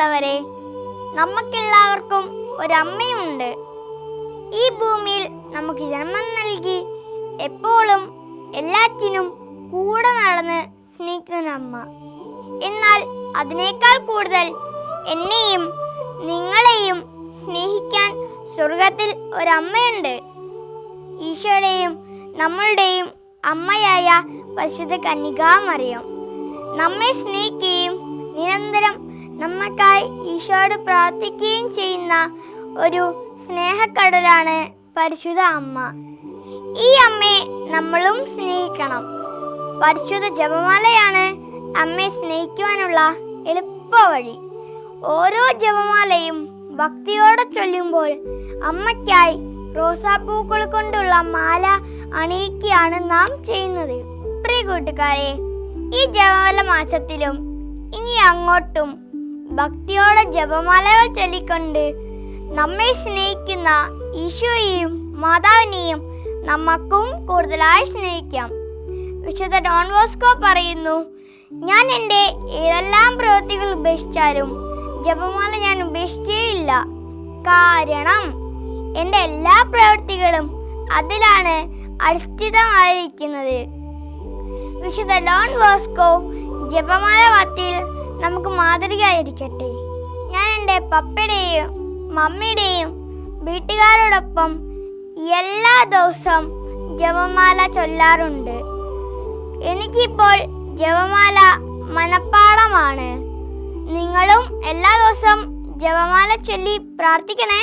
പ്രിയമുള്ളവരെ നമുക്കെല്ലാവർക്കും ഒരമ്മയുണ്ട്. ഈ ഭൂമിയിൽ നമുക്ക് ജന്മം നൽകി എപ്പോഴും എല്ലാറ്റിനും കൂടെ നടന്ന് സ്നേഹിക്കുന്ന അമ്മ എന്നാൽ അതിനേക്കാൾ കൂടുതൽ എന്നെയും നിങ്ങളെയും സ്നേഹിക്കാൻ സ്വർഗത്തിൽ ഒരമ്മയുണ്ട്. ഈശോയുടെയും നമ്മളുടെയും അമ്മയായ പരിശുദ്ധ കന്യകാമറിയം. നമ്മെ സ്നേഹിക്കുകയും നിരന്തരം നമ്മൾക്കായി ഈശോയോട് പ്രാർത്ഥിക്കുകയും ചെയ്യുന്ന ഒരു സ്നേഹക്കടലാണ് പരിശുദ്ധ അമ്മ. ഈ അമ്മയെ നമ്മളും സ്നേഹിക്കണം. പരിശുദ്ധ ജപമാലയാണ് അമ്മയെ സ്നേഹിക്കുവാനുള്ള എളുപ്പ വഴി. ഓരോ ജപമാലയും ഭക്തിയോടെ ചൊല്ലുമ്പോൾ അമ്മയ്ക്കായി റോസാപ്പൂക്കൾ കൊണ്ടുള്ള മാല അണിയിക്കുകയാണ് നാം ചെയ്യുന്നത്. പ്രിയ കൂട്ടുകാരെ ഈ ജപമാല മാസത്തിലും ഇനി അങ്ങോട്ടും ഭക്തിയോടെ ജപമാലകൾ ചൊല്ലിക്കൊണ്ട് നമ്മെ സ്നേഹിക്കുന്ന ഈശോയെയും മാതാവിനെയും നമുക്കും കൂടുതലായി സ്നേഹിക്കാം. വിശുദ്ധ ഡോൺ ബോസ്കോ പറയുന്നു ഞാൻ എന്റെ ഏതെല്ലാം പ്രവൃത്തികൾ ഉപേക്ഷിച്ചാലും ജപമാല ഞാൻ ഉപേക്ഷിച്ചേയില്ല. കാരണം എന്റെ എല്ലാ പ്രവൃത്തികളും അതിലാണ് അടിസ്ഥിതമായിരിക്കുന്നത്. വിശുദ്ധ ഡോൺ ബോസ്കോ ജപമാല നമുക്ക് മാതൃകയായിരിക്കട്ടെ. ഞാൻ എന്റെ പപ്പയുടെയും മമ്മിയുടെയും വീട്ടുകാരോടൊപ്പം എല്ലാ ദിവസവും ജപമാല ചൊല്ലാറുണ്ട്. എനിക്കിപ്പോൾ ജപമാല മനപ്പാടമാണ്. നിങ്ങളും എല്ലാ ദിവസവും ജപമാല ചൊല്ലി പ്രാർത്ഥിക്കണേ.